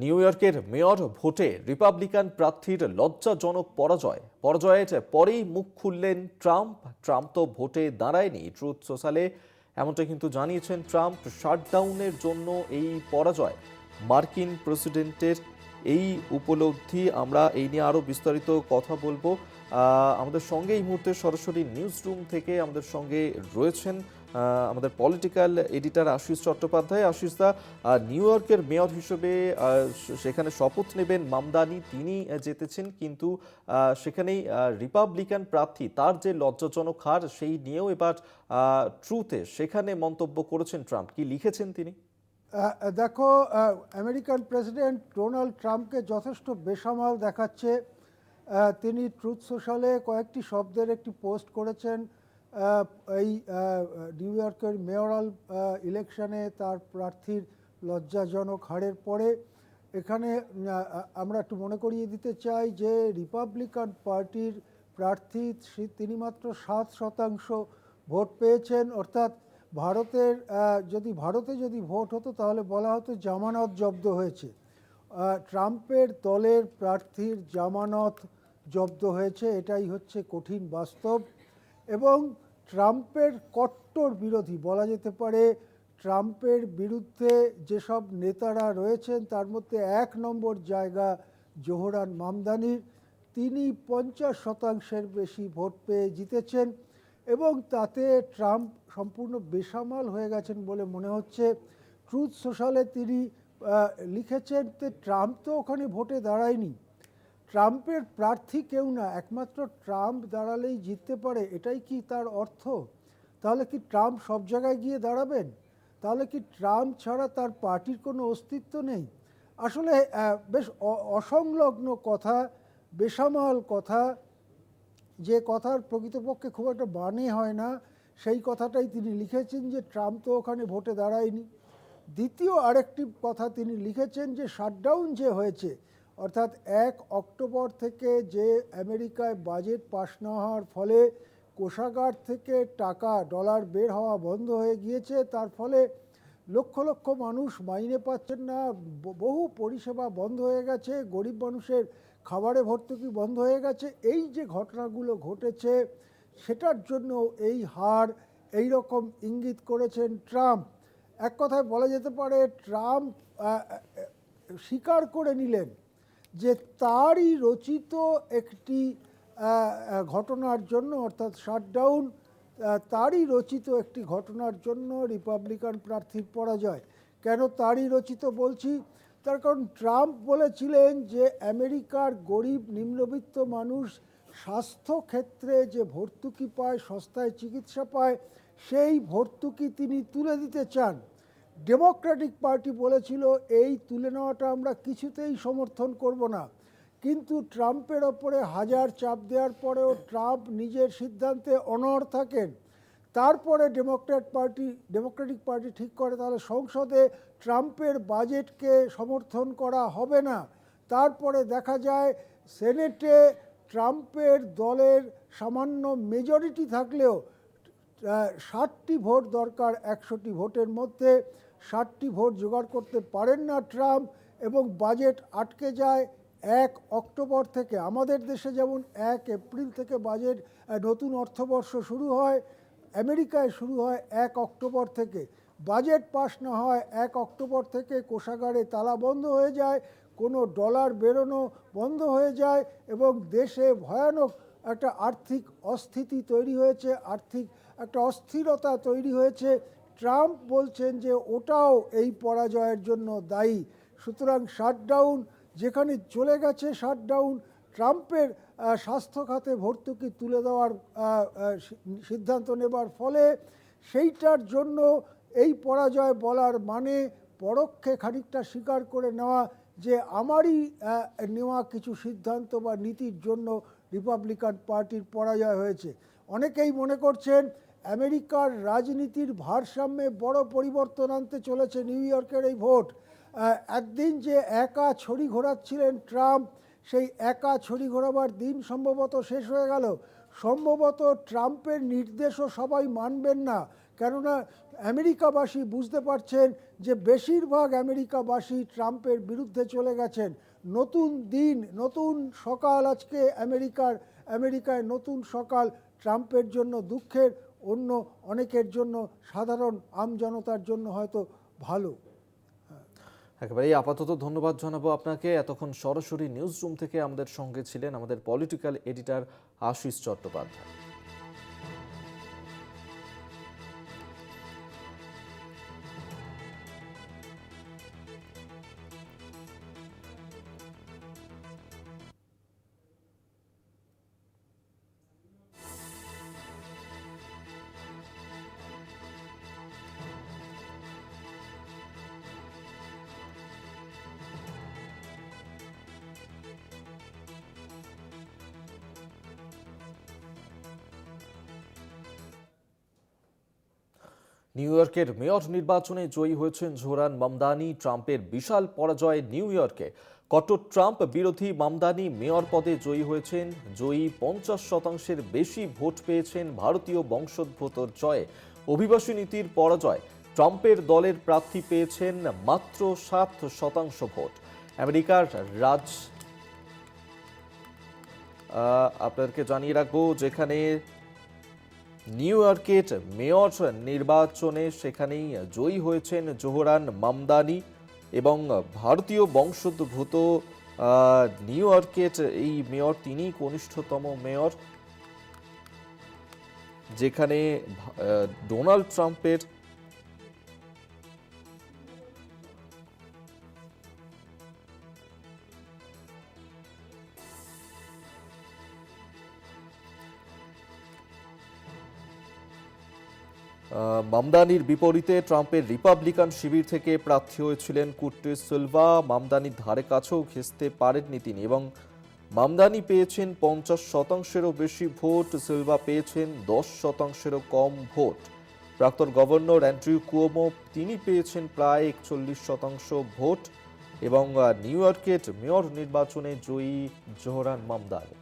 New ইয়র্কের mayor ভোটে Republican প্রার্থীর লজ্জাজনক পরাজয়। পরাজয়ের পরেই মুখ খুললেন ট্রাম্প। ট্রাম্প তো ভোটে দাঁড়ায়নি, ট্রুথ সোশ্যালে। এমনটা কিন্তু জানিয়েছেন ট্রাম্প শাটডাউনের জন্য এই পরাজয়। মার্কিন প্রেসিডেন্টের এই উপলব্ধি আমরা এই নিয়ে আরও বিস্তারিত কথা বলব। আমাদের সঙ্গে এই মুহূর্তে সরাসরি নিউজ রুম থেকে আমাদের সঙ্গে রয়েছেন আমাদের পলিটিক্যাল এডিটার আশিস চট্টোপাধ্যায়। আশিস দা নিউ ইয়র্কের মেয়র হিসেবে সেখানে শপথ নেবেন মামদানি। তিনি জিতেছেন কিন্তু সেখানেই রিপাবলিকান প্রার্থী, তার যে লজ্জাজনক হার, সেই নিয়েও এবার ট্রুথে সেখানে মন্তব্য করেছেন ট্রাম্প। কি লিখেছেন তিনি? দেখো আমেরিকান প্রেসিডেন্ট ডোনাল্ড ট্রাম্পকে যথেষ্ট বেসামাল দেখাচ্ছে। তিনি ট্রুথ সোশ্যালে কয়েকটি শব্দের একটি পোস্ট করেছেন। এই নিউ ইয়র্কের মেয়রাল ইলেকশনে তার প্রার্থীর লজ্জাজনক হারের পরে এখানে আমরা একটু মনে করিয়ে দিতে চাই যে রিপাবলিকান পার্টির প্রার্থী তিনি মাত্র সাত শতাংশ ভোট পেয়েছেন। অর্থাৎ ভারতের যদি ভারতে যদি ভোট হতো তাহলে বলা হতো জামানত জব্দ হয়েছে। ট্রাম্পের দলের প্রার্থীর জামানত জব্দ হয়েছে। এটাই হচ্ছে কঠিন বাস্তব। এবং ট্রাম্পের কট্টর বিরোধী, বলা যেতে পারে ট্রাম্পের বিরুদ্ধে যেসব নেতারা রয়েছেন, তার মধ্যে এক নম্বর জায়গা জোহরান মামদানির তিনি পঞ্চাশ শতাংশের বেশি ভোট পেয়ে জিতেছেন এবং তাতে ট্রাম্প সম্পূর্ণ বেসামাল হয়ে গেছেন বলে মনে হচ্ছে। ট্রুথ সোশ্যালে তিনি লিখেছেন যে ট্রাম্প তো ওখানে ভোটে দাঁড়ায়নি। ট্রাম্পের প্রার্থী কেউ না, একমাত্র ট্রাম্প দাঁড়ালেই জিততে পারে, এটাই কি তার অর্থ? তাহলে কি ট্রাম্প সব জায়গায় গিয়ে দাঁড়াবেন? তাহলে কি ট্রাম্প ছাড়া তার পার্টির কোনো অস্তিত্ব নেই? আসলে বেশ অসংলগ্ন কথা, বেসামাল কথা, যে কথার প্রকৃতপক্ষে খুব একটা মানে হয় না, সেই কথাটাই তিনি লিখেছেন যে ট্রাম্প তো ওখানে ভোটে দাঁড়ায়নি। দ্বিতীয় আরেকটি কথা তিনি লিখেছেন যে শাটডাউন যে হয়েছে অর্থাৎ এক অক্টোবর থেকে যে আমেরিকায় বাজেট পাশ না হওয়ার ফলে কোষাগার থেকে টাকা, ডলার বের হওয়া বন্ধ হয়ে গিয়েছে, তার ফলে লক্ষ লক্ষ মানুষ মাইনে পাচ্ছেন না বহু পরিষেবা বন্ধ হয়ে গেছে, গরিব মানুষের খাবারে ভর্তুকি বন্ধ হয়ে গেছে। এই যে ঘটনাগুলো ঘটেছে, সেটার জন্য এই হার এই রকম ইঙ্গিত করেছেন ট্রাম্প। এক কথায় বলা যেতে পারে, ট্রাম্প স্বীকার করে নিলেন। যে তারই রচিত একটি ঘটনার জন্য, অর্থাৎ শাটডাউন তারই রচিত একটি ঘটনার জন্য রিপাবলিকান প্রার্থীর পরাজয়। কেন তারই রচিত বলছি? তার কারণ ট্রাম্প বলেছিলেন যে আমেরিকার গরিব, নিম্নবিত্ত মানুষ স্বাস্থ্য ক্ষেত্রে যে ভর্তুকি পায়, সস্তায় চিকিৎসা পায়, সেই ভর্তুকি তিনি তুলে দিতে চান। ডেমোক্রেটিক পার্টি বলেছিল, এই তুলে নেওয়াটা আমরা কিছুতেই সমর্থন করব না। কিন্তু ট্রাম্পের ওপরে হাজার চাপ দেওয়ার পরেও ট্রাম্প নিজের সিদ্ধান্তে অনড় থাকেন। তারপরে ডেমোক্র্যাট পার্টি ডেমোক্রেটিক পার্টি ঠিক করে, তাহলে সংসদে ট্রাম্পের বাজেটকে সমর্থন করা হবে না। তারপরে দেখা যায় সেনেটে ট্রাম্পের দলের সামান্য মেজরিটি থাকলেও ষাটটি ভোট দরকার, একশোটি ভোটের মধ্যে ষাটটি ভোট জোগাড় করতে পারেন না ট্রাম্প এবং বাজেট আটকে যায় এক অক্টোবর থেকে। আমাদের দেশে যেমন এক এপ্রিল থেকে বাজেট নতুন অর্থবর্ষ শুরু হয়, আমেরিকায় শুরু হয় এক অক্টোবর থেকে। বাজেট পাস না হয় এক অক্টোবর থেকে কোষাগারে তালা বন্ধ হয়ে যায়, কোনো ডলার বেরোনো বন্ধ হয়ে যায় এবং দেশে ভয়ানক একটা আর্থিক অস্থিতি তৈরি হয়েছে, আর্থিক একটা অস্থিরতা তৈরি হয়েছে। ট্রাম্প বলছেন যে ওটাও এই পরাজয়ের জন্য দায়ী। সুতরাং শাটডাউন যেখানে চলে গেছে শাটডাউন, ট্রাম্পের স্বাস্থ্য খাতে ভর্তুকি তুলে দেওয়ার সিদ্ধান্ত নেবার ফলে সেইটার জন্য এই পরাজয় বলার মানে পরোক্ষে খানিকটা স্বীকার করে নেওয়া যে আমারই নেওয়া কিছু সিদ্ধান্ত বা নীতির জন্য রিপাবলিকান পার্টির পরাজয় হয়েছে। অনেকেই মনে করছেন আমেরিকার রাজনীতির ভারসাম্যে বড় পরিবর্তন আনতে চলেছে নিউ ইয়র্কের এই ভোট। একদিন যে একা ছড়ি ঘোরাচ্ছিলেন ট্রাম্প, সেই একা ছড়ি ঘোরাবার দিন সম্ভবত শেষ হয়ে গেল। সম্ভবত ট্রাম্পের নির্দেশও সবাই মানবেন না, কেননা আমেরিকাবাসী বুঝতে পারছেন যে বেশিরভাগ আমেরিকাবাসী ট্রাম্পের বিরুদ্ধে চলে গেছেন। নতুন দিন, নতুন সকাল আজকে আমেরিকার, আমেরিকায় নতুন সকাল ট্রাম্পের জন্য দুঃখের অন্য অনেকের জন্য সাধারণ আমজনতার জন্য হয়তো ভালো। একেবারেই আপাতত ধন্যবাদ জানাব আপনাকে। এতক্ষণ সরাসরি নিউজ রুম থেকে আমাদের সঙ্গে ছিলেন আমাদের political editor Ashis Chattopadhyay. New ইয়র্কের মেয়র নির্বাচনে জয়ী হয়েছেন জোহরান মামদানি, ট্রাম্পের বিশাল পরাজয় নিউ ইয়র্কে। কট্টর ট্রাম্প বিরোধী মামদানি মেয়র পদে জয়ী হয়েছেন। জয়ী পঞ্চাশ শতাংশের বেশি ভোট পেয়েছেন ভারতীয় বংশোদ্ভূতর জয়ে। অভিবাসী নীতির পরাজয়। ট্রাম্পের দলের প্রার্থী পেয়েছেন মাত্র সাত শতাংশ ভোট। আমেরিকার রাজ আপনাদেরকে জানিয়ে রাখব যেখানে নিউ ইয়র্কের মেয়র নির্বাচনে সেখানেই জয়ী হয়েছেন জোহরান মামদানি এবং ভারতীয় বংশোদ্ভূত নিউ ইয়র্কের এই মেয়র তিনি কনিষ্ঠতম মেয়র, যেখানে ডোনাল্ড ট্রাম্পের মামদানির বিপরীতে ট্রাম্পের রিপাবলিকান শিবির থেকে প্রার্থী হয়েছিলেন কুর্টিস সিলভা। মামদানির ধারে কাছেও ঘেঁচতে পারেননি তিনি এবং মামদানি পেয়েছেন পঞ্চাশ শতাংশেরও বেশি ভোট, সিলভা পেয়েছেন দশ শতাংশেরও কম ভোট। প্রাক্তন গভর্নর অ্যান্ড্রিউ কুয়োমো, তিনি পেয়েছেন প্রায় একচল্লিশ শতাংশ ভোট এবং নিউ ইয়র্কের মেয়র নির্বাচনে জয়ী জোহরান মামদানি।